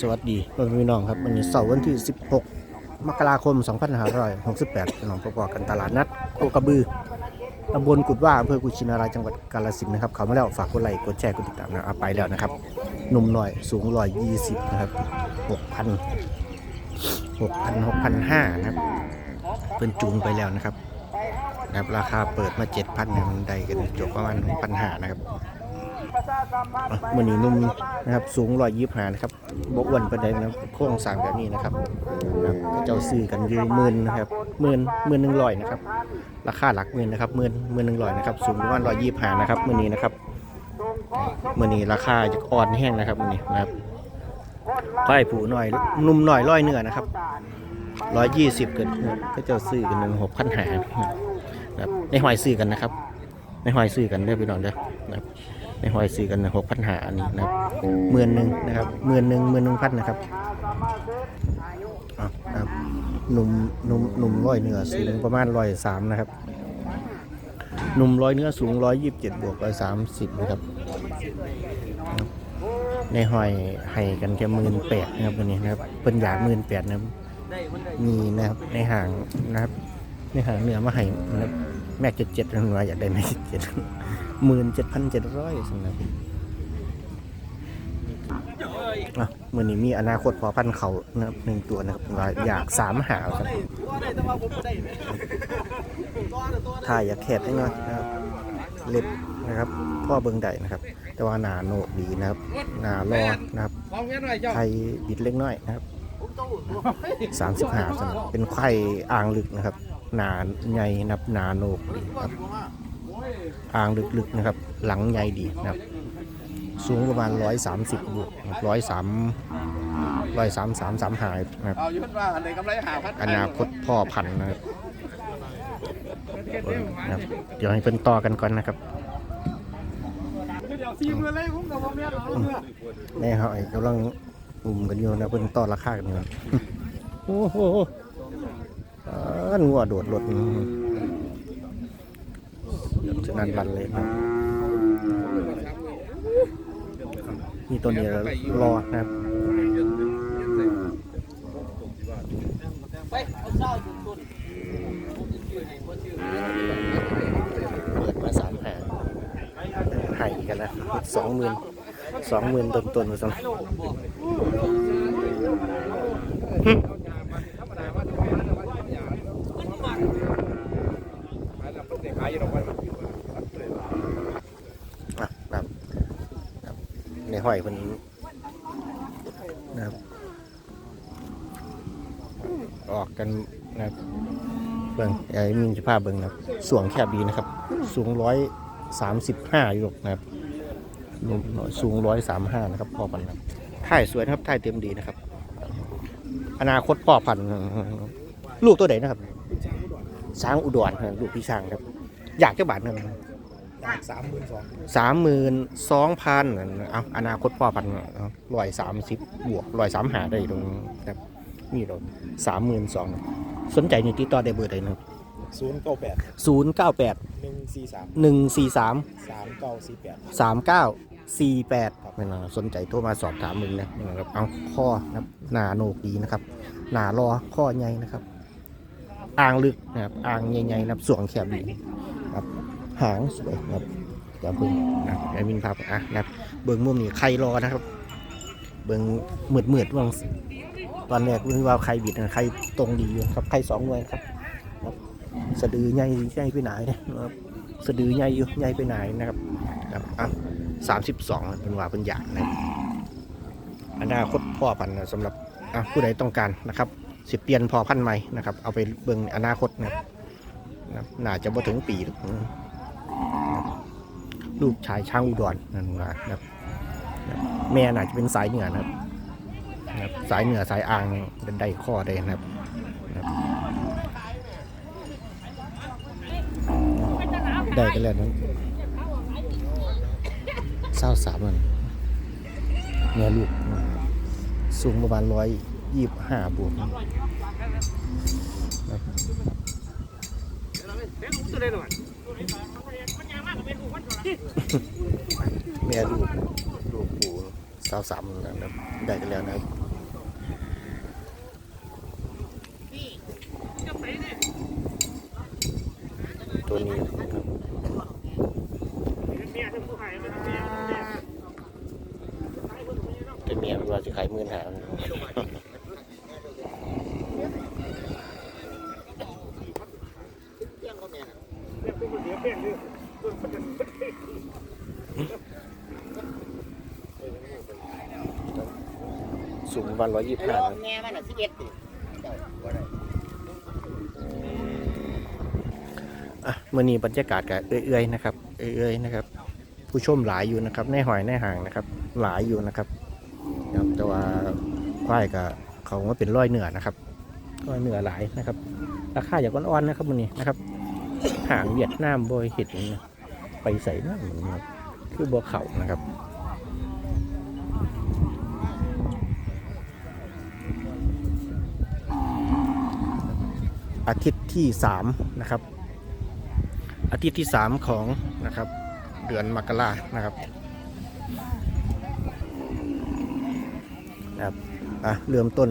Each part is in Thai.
สวัสดีพ่อแม่พี่น้องครับวันนี้เสาร์วันที่ 16 มกราคม 2568พี่น้องพบกันตลาดนัดโคกระบือตำบลกุดว่าอำเภอกุชินารายจังหวัดกาฬสินธุ์นะครับเขามาแล้วฝากกดไลค์กดแชร์กดติดตามนะเอาไปแล้วนะครับหนุ่มหน่อยสูง120นะครับ6,000 6,000 6,500นะครับเป็นจูงไปแล้วนะครับนะครับราคาเปิดมา7,000เนี่ยมันได้กันจบประมาณ6,500นะครับ มื่อนี้นุ่มนะครับสูงร้อยยี่ห้านะครับบกอ้วนประเด็นนะครับโครงสางแบบนี้นะครับก็เจ้าซื้อกันยู่หมื่นนะครับหมื่นหมื่นหนึ่งร้อยนะครับราคาหลักหมื่นนะครับหมื่นหมื่นหนึ่งร้อยนะครับสูงประมาณร้อยยี่ห้านะครับมื่อนี้นะครับมื่อนี้ราคาจะอ่อนแห้งนะครับมื่อนี้นะครับก้อยผูหน่อยนุ่มหน่อยร้อยเนื้อนะครับร้อยยี่สิบเกันก็เจ้าซื้อกันหนึ่งหกพันหานะครับในหอยซื้อกันนะครับในหอยซื้อกันเด้อพี่น้องเด้อนะครับ ในหอยซื้อกันหกพันหาอันนี้นะครับหมื่นหนึ่งนะครับหมื่นหนึ่งหมื่นหนึ่งพันนะครับนะครับหนุ่มหนุ่มหนุ่มร้อยเนื้อสูงประมาณร้อยสามนะครับหนุ่มร้อยเนื้อสูงร้อยยี่สิบเจ็ดบวกร้อยสามสิบนะครับ ในหอยให้กันแค่หมื่นแปดนะครับวันนี้นะครับเป็นอยากหมื่นแปดนะครับมีนะครับในห่างนะครับ ในห่างเนื้อมาให้นะครับแม่เจ็ดเจ็ดหน่วยอยากได้แม่เจ็ดเจ็ด หมื่นเจ็ดพันเจ็ดร้อยสำหรับอะมือนี้มีอนาคตพอพันเขานะครับหนึ่งตัวนะครับว่าอยากสามหาครับถ่ายอยากแคบได้หน่อยนะครับเล็บนะครับ พ่อเบิงใดนะครับ แต่ว่าหนาโหนกดีนะครับ หนารอนะครับไทยบิดเล็กน้อยนะครับสามสิบหาเป็นไข่อ่างลึกนะครับ หนาใหญ่นับหนาโหนกดีครับ อ่างลึกๆนะครับ หลังใหญ่ดีนะครับ สูงประมาณ 130บวกร้อยสามร้อยสามสามสามหายนะครับเอายว่าในกำไรหาพันอนาคตพ่อพันธุ์นะครับเดี๋ยวให้เพิ่นต่อกันก่อนนะครับเดี๋ยวซีมือเลยผมกับผมเนี่ยเอาเมื่อแม่เขาไอ้กำลังอุ่มกันอยู่นะเพิ่นต่อราคากันอยู่โอ้โหอ่างัวโดดรถ ฉะนั้นรันเลยนะนี่ตัวนี้รอนะครับเปิดมาสามแผงให้กันนะสองหมื่นสองหมื่นต้นต้นๆมาสอง อะนะครับนะครับใน ห้อยคนนะครับ ออกกันนะครับเบิ่งไอ้มินจะพาเบิ่งนะครับสวงแคบดีนะครับ สูงร้อยสามสิบห้ายู่หรอกนะครับสูงร้อยสามห้านะครับพ่อพันธุ์นะครับถ่ายสวยนะครับถ่ายเต็มดีนะครับ อนาคตพ่อพันธุ์ลูกตัวไหนนะครับช้างอุดรลูกพี่ช้างครับ อยากจะบาทเงิน สามหมื่นสองสามหมื่นสองพันเอาอนาคตพ่อพันร้อยสามสิบบวกร้อยสามหาได้ตรงครับนี่เราสามหมื่นสองสนใจนี่ติดต่อได้เบอร์ใดนะครับศูนย์เก้าแปดศูนย์เก้าแปดหนึ่งสี่สามหนึ่งสี่สามสามเก้าสี่แปดสามเก้าสี่แปดไม่นะสนใจโทรมาสอบถามมึงนะนะครับเอาข้อนะครับหนาโหนกดีนะครับ หนารอข้อใหญ่นะครับ อ่างลึกนะครับ อ่างใหญ่ๆนะครับ สวงแคบดีครับ หางสวยครับเดี๋ยวเพิ่งนะไอ้มินภาพอะนะครับ เบิ้งมุมนี้ใครรอนะครับ เบิ้งมืดมืดว่างตอนแรกนึกว่าใครบิดนะใครตรงดีอยู่ครับใครสองหน่วยครับครับ สะดือใหญ่ใหญ่ไปไหนนะครับสะดือใหญ่อยู่ใหญ่ไปไหนนะครับครับอะสามสิบสองเป็นว่าเป็นอย่างนะอนาคตพ่อพันธุ์สำหรับผู้ใดต้องการนะครับ สิเปลี่ยนพอพันธุ์ใหม่นะครับ เอาไปเบิ่งอนาคตนะครับนะครับน่าจะบ่ถึงปีหรอ ลูกชายช่างอุดรนั่นว่านะครับนะครับ แม่น่าจะเป็นสายเหนือนะครับ สายเหนือสายอ่างเป็นได้ข้อได้นะครับได้กันแล้วนั้นเศร้าสามมันแม่ลูก สูงประมาณร้อยยี่สิบห้าบวก แม่ลูกลูกปู่สาวสามนะครับได้กันแล้วนะตัวนี้เป็นเมียมันว่าจะขายมือนหา ประมาณร้อยยี่สิบห้ารอบแง่มันอะสิบเอ็ดติอะมื่อนี้บรรยากาศกับเอื้อยๆนะครับ เอื้อยๆนะครับ ผู้ชมหลายอยู่นะครับในหอยในห่างนะครับ หลายอยู่นะครับครับแต่ว่าควายกับเขาว่าเป็นร้อยเหนือนะครับร้อยเหนือหลายนะครับ ราคาอย่างอ่อนๆนะครับมื่อนี้นะครับหางเวียดนามบอยเห็ดไปใส่น้าเหมือนครับคือบัวเขานะครับ อาทิตย์ที่สามนะครับ อาทิตย์ที่สามของนะครับเดือนมกรานะครับนะครับอะเริ่มต้น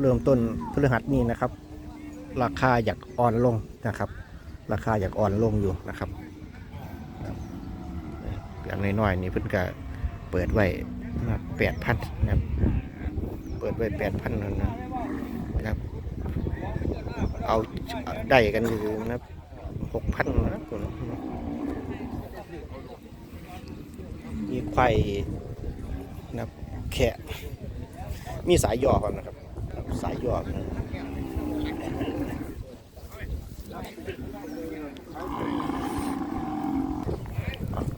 เริ่มต้นพฤหัสนี้นะครับ ราคาอยากอ่อนลงนะครับ ราคาอยากอ่อนลงอยู่นะครับอย่างน้อยๆนี่เพิ่นก็เปิดไว้แปดพันนะครับเปิดไว้แปดพันนั่นนะน เอาได้กันอยู่นะครับหกพันนะครับผมมีไข่นะครับแขะมีสายย่อก่อนนะครับ สายย่อนะ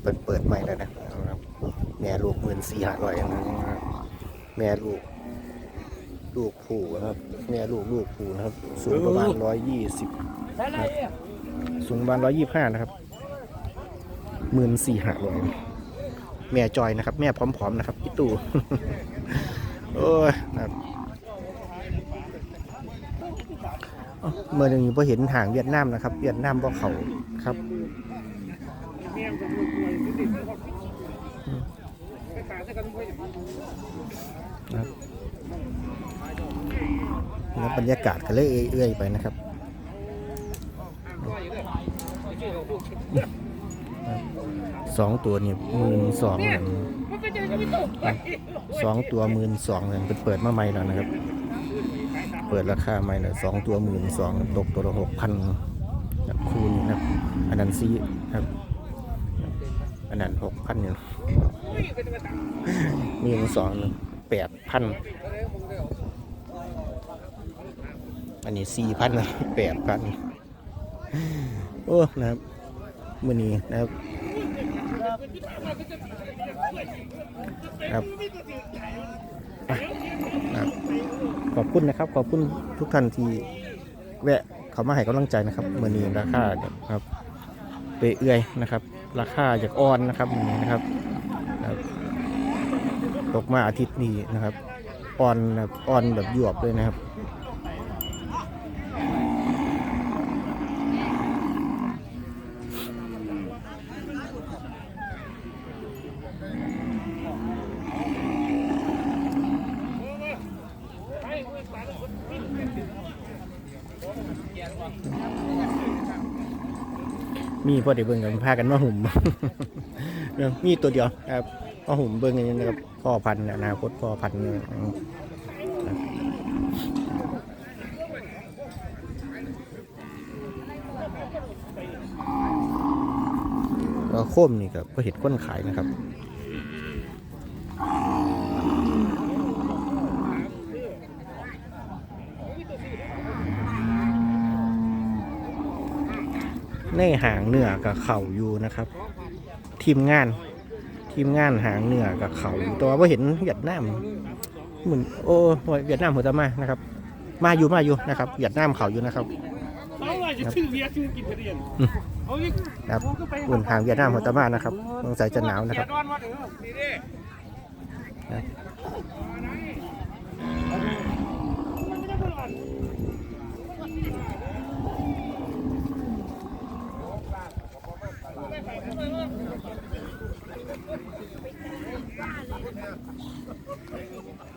เปิดเปิดใหม่แล้วนะครับ แม่ลูกหมื่นสี่ห้าร้อยนะแม่ลูก ลูกผูนะครับ แม่ลูกลูกผูนะครับ สูงประมาณร้อยยี่สิบสูงประมาณร้อยยี่ห้านะครับหมื่นสี่ห้าร้อยแม่จอยนะครับ แม่พร้อมๆนะครับพี่ตู่โอ้ยนะครับเอ้าเมื่อหนึ่งพอเห็นห่างเวียดนามนะครับ เวียดนามบ่เขาครับ แม่จะรวยๆสิไปตาใส่กันไป แล้วบรรยากาศก็เลยเอื้อยๆไปนะครับสองตัวนี่หมื่นสองเหมือนสองตัวหมื่นสองเหมือนเปิดมาใหม่แล้วนะครับ เปิดราคาใหม่เลยสองตัวหมื่นสองตกตัวละหกพันคูณนะครับ อันนั้นซีครับ อันนั้นหกพันอยู่มีหนึ่งสองแปดพัน อันนี้สี่พันนะแปดพันโอ้นะครับมือนี้นะครับครับอะนะครับขอบคุณนะครับ ขอบคุณทุกท่านที่แวะเขามาให้กำลังใจนะครับมือนี้ราคาครับไปเอื่อยนะครับ ราคาจากอ่อนนะครับมือนี้นะครับนะครับตกมาอาทิตย์นี้นะครับอ่อนแบบอ่อนแบบหยวบเลยนะครับ มีพอได้เบิ่งกันพากันมาหุ่มเรื่องมีตัวเดียวครับมาหุ่มเบิ่งอย่างนี้นะครับพ่อพันธุ์อนาคตพ่อพันธุ์โคมนี่ก็บ่เห็นก้นขายนะครับ ในหางเหนือกับเขาอยู่นะครับ ทีมงาน ทีมงานหางเหนือกับเขาอยู่แตัวว่าเห็นเวียดนามเหมือนโอ้เวียดนามหัวตะมานะครับ มาอยู่มาอยู่นะครับเวียดนามเขาอยู่นะครับเอาว่าจะชื่อเบียร์ชื่อกินเรียนเอาอีกครับอุ่นหางเวียดนามหัวตะมานะครับสงสัยจะหนาวนะครับ 皆さん。